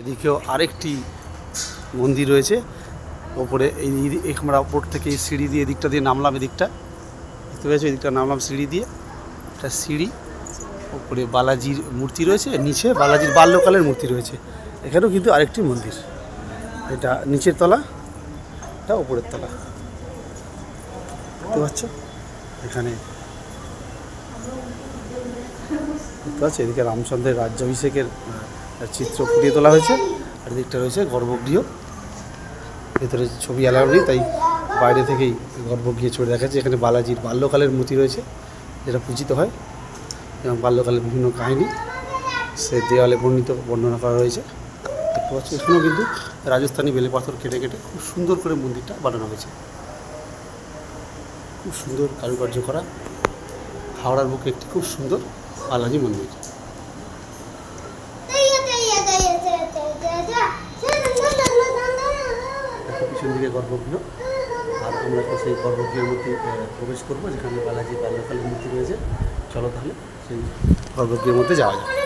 এদিকেও আরেকটি মন্দির রয়েছে। ওপরে এই আমরা ওপর থেকে এই সিঁড়ি দিয়ে এদিকটা দিয়ে নামলাম এদিকটা। দেখতে পেয়েছ এদিকটা নামলাম সিঁড়ি দিয়ে। একটা সিঁড়ি, ওপরে বালাজির মূর্তি রয়েছে, নিচে বালাজির বাল্যকালের মূর্তি রয়েছে। এখানেও কিন্তু আরেকটি মন্দির। এটা নিচের তলা, এটা ওপরের তলা। দেখতে পাচ্ছ? এখানে দেখতে পাচ্ছ? এদিকে রামচন্দ্রের রাজ্যাভিষেকের চিত্র ফুটিয়ে তোলা হয়েছে। আর এদিকটা রয়েছে গর্ভগৃহ। ভেতরে ছবি অ্যালাউ নেই, তাই বাইরে থেকেই গর্ভগৃহ ছবি দেখা যাচ্ছে এখানে বালাজির বাল্যকালের মূর্তি রয়েছে, যেটা পূজিত হয়। এবং বাল্যকালের বিভিন্ন কাহিনী সে দেওয়ালে বর্ণিত, বর্ণনা করা রয়েছে। দেখতে পাচ্ছি, এখানেও কিন্তু রাজস্থানি বেলে পাথর কেটে কেটে খুব সুন্দর করে মন্দিরটা বানানো হয়েছে। খুব সুন্দর কারুকার্য করা। হাওড়ার বুকে একটি খুব সুন্দর বালাজি মন্দির। দিকে গর্ভগৃহ। আর আমরা তো সেই গর্ভগৃহের মধ্যে প্রবেশ করব, যেখানে বালাজি বাল্যকালের মূর্তি রয়েছে। চলো তাহলে সেই গর্ভগৃহের মধ্যে যাওয়া যাক।